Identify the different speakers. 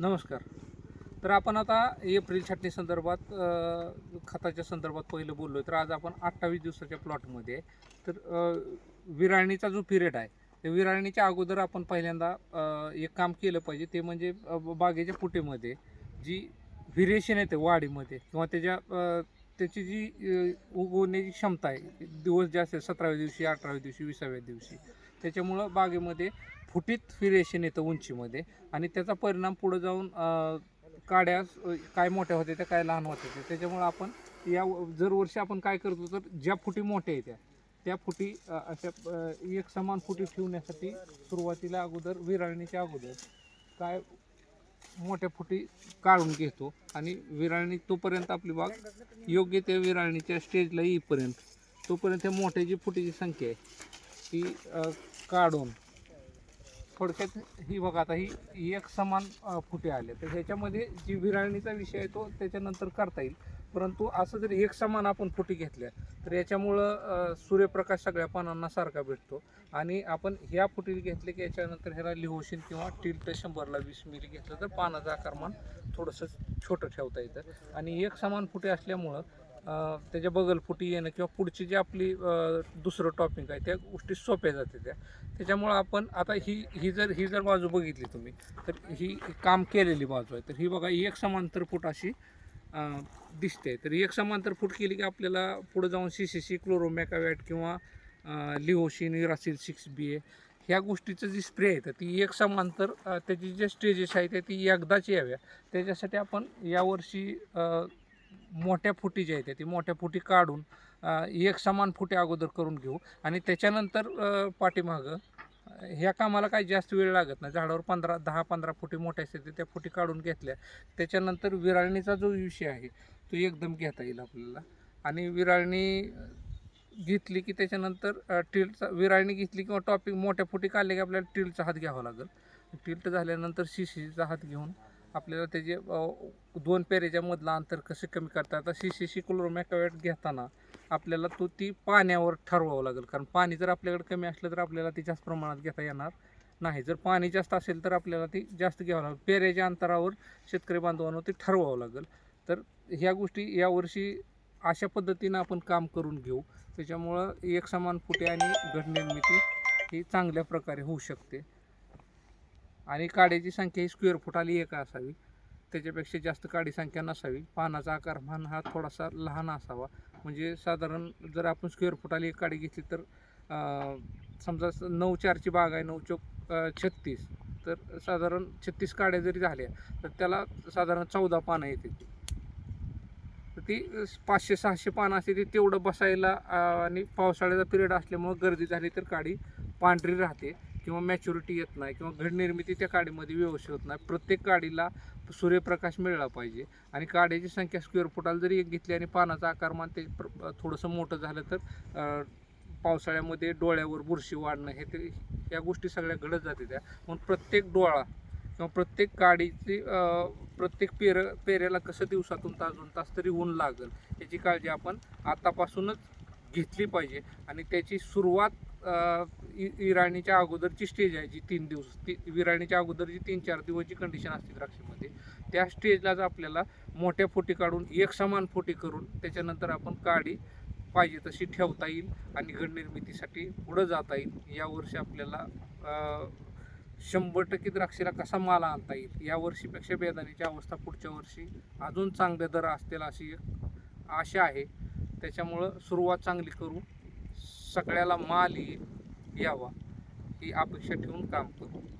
Speaker 1: नमस्कार. तर आपण आता एप्रिल छाटणी संदर्भात खताच्या संदर्भात पहिलं बोललो आहे तर आज आपण अठ्ठावीस दिवसाच्या प्लॉटमध्ये तर विराळणीचा जो पिरियड आहे त्या विराळणीच्या अगोदर आपण पहिल्यांदा एक काम केलं पाहिजे. ते म्हणजे बागेच्या पुटेमध्ये जी व्हिरिएशन येते वाढीमध्ये किंवा त्याच्या त्याची जी उगवण्याची क्षमता आहे दिवस जास्त सतराव्या दिवशी अठराव्या दिवशी विसाव्या दिवशी त्याच्यामुळं बागेमध्ये फुटीत फिरेशन येतं उंचीमध्ये. आणि त्याचा परिणाम पुढं जाऊन काड्या काय मोठ्या होत्या त्या काय लहान होत्या त्या. त्याच्यामुळं आपण या जर वर्षी आपण काय करतो तर ज्या फुटी मोठ्या येत्या त्या फुटी अशा एक समान फुटी ठेवण्यासाठी सुरुवातीला अगोदर विराळणीच्या अगोदर काय मोठ्या फुटी काढून घेतो. आणि विराळणी तोपर्यंत आपली बाग योग्य त्या विराळणीच्या स्टेजला येईपर्यंत तोपर्यंत त्या मोठ्या जी फुटीची संख्या आहे ती काढून. थोडक्यात ही बघा आता ही एक समान फुटे आले. तर ह्याच्यामध्ये जी विराळणीचा विषय आहे तो त्याच्यानंतर करता येईल. परंतु असं जर एक समान आपण फुटी घेतल्या तर याच्यामुळं सूर्यप्रकाश सगळ्या पानांना सारखा भेटतो. आणि आपण ह्या फुटी घेतले की याच्यानंतर ह्याला लिहोशीन किंवा टिल्ट शंभरला वीस मिली घेतलं तर पानाचं आकारमान थोडंसं छोटं ठेवता येतं. आणि एक समान फुटे असल्यामुळं त्याच्या बगलफुटी येणं किंवा पुढची जी आपली दुसरं टॉपिंग आहे त्या गोष्टी सोप्या जाते त्या. त्याच्यामुळं आपण आता ही ही जर ही जर बाजू बघितली तुम्ही तर ही काम केलेली बाजू आहे. तर ही बघा ही एक समांतर फूट अशी दिसते. तर एक समांतर फूट केली की आपल्याला पुढे जाऊन सी सी सी क्लोरोमॅकावॅट किंवा लिओशिन युरासिल सिक्स बी ए ह्या गोष्टीचं जी स्प्रे आहे तर ती एक समांतर त्याची जे स्टेजेस आहेत त्या ती एकदाच याव्या. त्याच्यासाठी आपण यावर्षी मोठ्या फुटी ज्या आहेत ती मोठ्या फुटी काढून एक समान फुटे अगोदर करून घेऊ. आणि त्याच्यानंतर पाठीमागं ह्या कामाला काही जास्त वेळ लागत नाही. झाडावर पंधरा दहा पंधरा फुटी मोठ्या असतात त्या फुटी काढून घेतल्या. त्याच्यानंतर विराळणीचा जो विषय आहे तो एकदम घेता येईल आपल्याला. आणि विराळणी घेतली की त्याच्यानंतर टिल्टचा विराळणी घेतली किंवा टॉपिक मोठ्या फुटी काढले की आपल्याला टिल्टचा हात घ्यावा लागेल. टिल्ट झाल्यानंतर शिशीचा हात घेऊन आपल्याला त्याचे दोन पेरेच्या मधलं अंतर कसे कमी करता आता सी सी सी क्लोरोमॅकावेट घेताना आपल्याला तो ती पाण्यावर ठरवावं लागेल. कारण पाणी जर आपल्याकडे कमी असलं तर आपल्याला ती जास्त प्रमाणात घेता येणार नाही. जर पाणी जास्त असेल तर आपल्याला ती जास्त घ्यावं लागेल. पेरेच्या अंतरावर शेतकरी बांधवांना ते ठरवावं लागेल. तर ह्या गोष्टी यावर्षी अशा पद्धतीनं आपण काम करून घेऊ. त्याच्यामुळं एक समान फुटे आणि घटनिर्मिती ही चांगल्या प्रकारे होऊ शकते. आणि काड्याची संख्या ही स्क्वेअर फुटाली एक असावी. त्याच्यापेक्षा जास्त काडी संख्या नसावी. पानाचा आकार म्हण हा थोडासा लहान असावा. म्हणजे साधारण जर आपण स्क्वेअर फुटाली एक काडी घेतली तर समजा नऊ चारची बाग आहे नऊ चौक छत्तीस. तर साधारण छत्तीस काड्या जरी झाल्या तर त्याला साधारण चौदा पानं येते तर ती पाचशे सहाशे पानं असते ती तेवढं बसायला आणि पावसाळ्याचा पिरियड असल्यामुळं गर्दी झाली तर काडी पांढरी राहते. किंवा मॅच्युरिटी येत नाही किंवा घड निर्मिती त्या काडीमध्ये व्यवस्थित होत नाही. प्रत्येक काडीला सूर्यप्रकाश मिळाला पाहिजे. आणि काड्याची संख्या स्क्वेअर फुटाला जरी एक घेतली आणि पानाचा आकारमान ते प्र- थोडंसं मोठं झालं तर पावसाळ्यामध्ये डोळ्यावर बुरशी वाढणं हे ते या गोष्टी सगळ्या घडत जाते त्या. म्हणून प्रत्येक डोळा किंवा प्रत्येक काडीची प्रत्येक पेर पेऱ्याला कसं दिवसातून तास दोन तास तरी ऊन लागेल याची काळजी आपण आतापासूनच घेतली पाहिजे. आणि त्याची सुरुवात विराणीच्या अगोदरची स्टेज आहे जी तीन दिवस ती विराणीच्या अगोदरची तीन चार दिवसची कंडिशन असते द्राक्षेमध्ये त्या स्टेजलाच आपल्याला मोठ्या फोटी काढून एक समान फोटी करून त्याच्यानंतर आपण काडी पाहिजे तशी ठेवता येईल आणि घडनिर्मितीसाठी पुढं जाता येईल. यावर्षी आपल्याला शंभर टक्के द्राक्षेला कसा माल आणता येईल यावर्षीपेक्षा बेदाण्याची अवस्था पुढच्या वर्षी अजून चांगले दर असतील अशी एक आशा आहे. त्याच्यामुळं सुरुवात चांगली करू. सगळ्याला माल येईल यावा ही अपेक्षा ठेवून काम करू.